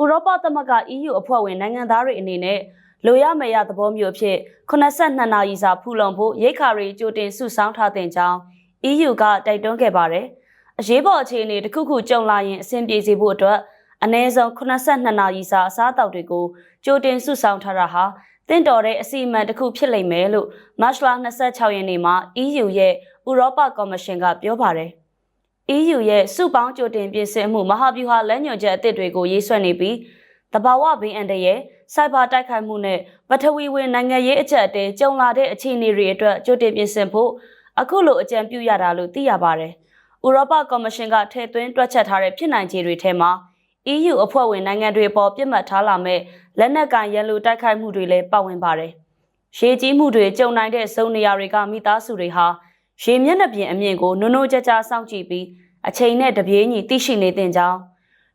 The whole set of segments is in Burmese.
ဥရောပသမဂ္ဂ EU အဖွဲ့ဝင်နိုင်ငံသားတွေအနေနဲ့လိုရမရသဘောမျိုးအဖြစ်82နာရီစာဖူလုံဖို့ရိတ်ခါရီကြိုတင်စုဆောင်းထားတဲ့ကြောင်း EU ကတိုက်တွန်းခဲ့ပါတယ်။အရေးပေါ်အခြေအနေတစ်ခုခုကြုံလာရင်အဆင်ပြေစေဖို့အတွက်အနည်းဆုံး82နာရီစာအစားအသောက်တွေကိုကြိုတင်စုဆောင်းထားတာဟာတင့်တော်တဲ့အစီအမံတစ်ခုဖြစ်လိမ့်မယ်လို့မတ်လ26ရက်နေ့မှာ EU ရဲ့ဥရောပကော်မရှင်ကပြောပါတယ်။ EU ရဲ့စုပေါင်းကြိုတင်ပြင်ဆင်မှုမဟာဗျူဟာလမ်းညွှန်ချက်အသစ်တွေကိုရေးဆွဲနေပြီးတဘာဝဘင်းအန်တရဲ့စိုက်ဘာတိုက်ခိုက်မှုနဲ့ပထဝီဝင်နိုင်ငံရေးအချက်အတဲကြုံလာတဲ့အခြေအနေတွေအတွက်ကြိုတင်ပြင်ဆင်ဖို့အခုလိုအကြံပြုရတာလို့သိရပါတယ်။ဥရောပကော်မရှင်ကထည့်သွင်းတွက်ချက်ထားတဲ့ဖြစ်နိုင်ခြေတွေထဲမှာ EU အဖွဲ့ဝင်နိုင်ငံတွေပေါ်ပြစ်မှတ်ထားလာမဲ့လက်နက်ကန်ရန်လိုတိုက်ခိုက်မှုတွေလည်းပါဝင်ပါတယ်။ရှေးကြီးမှုတွေကြုံနိုင်တဲ့ဇုံနေရာတွေကမိသားစုတွေဟာ ရေမျက်နှာပြင်အမြင့်ကိုနုံနုံကြကြစောင့်ကြည့်ပြီးအချိန်နဲ့တပြေးညီသိရှိနေတဲ့ကြောင်း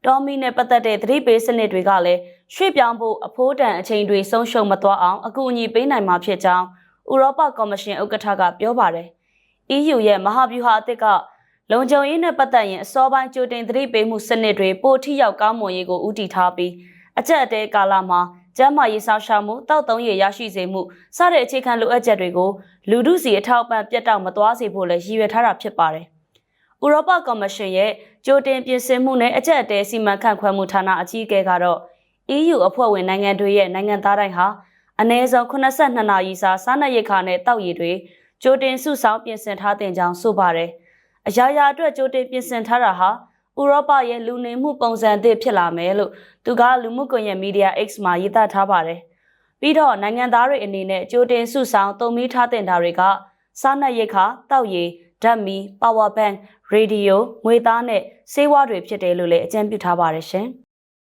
တော်မီနဲ့ပတ်သက်တဲ့သတိပေးစနစ်တွေကလည်းရွှေ့ပြောင်းဖို့အဖိုးတန်အချိန်တွေဆုံးရှုံးမသွားအောင်အကူအညီပေးနိုင်မှာဖြစ်ကြောင်းဥရောပကော်မရှင်ဥက္ကဋ္ဌကပြောပါတယ်။ EU ရဲ့မဟာဗျူဟာအသစ်ကလုံခြုံရေးနဲ့ပတ်သက်ရင်အစောပိုင်းကြိုတင်သတိပေးမှုစနစ်တွေပိုထိရောက်ကောင်းမွန်ရေးကိုဦးတည်ထားပြီးအကြက်အတဲကာလမှာ ကျန်းမာရေးဆောင်ရှားမှုတောက်သုံးရရရှိစေမှုစတဲ့အခြေခံလိုအပ်ချက်တွေကိုလူထုစီအထောက်အပံ့ပြတ်တောက်မသွားစေဖို့လည်းရည်ရွယ်ထားတာဖြစ်ပါတယ်။ဥရောပကော်မရှင်ရဲ့ကြိုတင်ပြင်ဆင်မှုနဲ့အကြက်အတဲစီမံခန့်ခွဲမှုဌာနအကြီးအကဲကတော့ EU အဖွဲ့ဝင်နိုင်ငံတွေရဲ့နိုင်ငံသားတိုင်းဟာအနည်းဆုံး82နာရီစာစားနပ်ရိက္ခာနဲ့တောက်ရည်တွေကြိုတင်စုဆောင်းပြင်ဆင်ထားတဲ့ကြောင်းဆိုပါတယ်။အရာရာအတွက်ကြိုတင်ပြင်ဆင်ထားတာဟာ ဥရောပရဲ့လူနေမှုပုံစံသစ်ဖြစ်လာမယ်လို့သူကလူမှုကွန်ရက်မီဒီယာ X မှာရေးသားထားပါတယ်။ပြီးတော့နိုင်ငံသားတွေအနေနဲ့ကြိုတင်စုဆောင်းသုံးမိထားတဲ့တာတွေကစားနပ်ရိက္ခာတောက်ရည်ဓာတ်မီ power bank ရေဒီယိုငွေသားနဲ့ဆေးဝါးတွေဖြစ်တယ်လို့လည်းအကြံပြုထားပါတယ်ရှင်။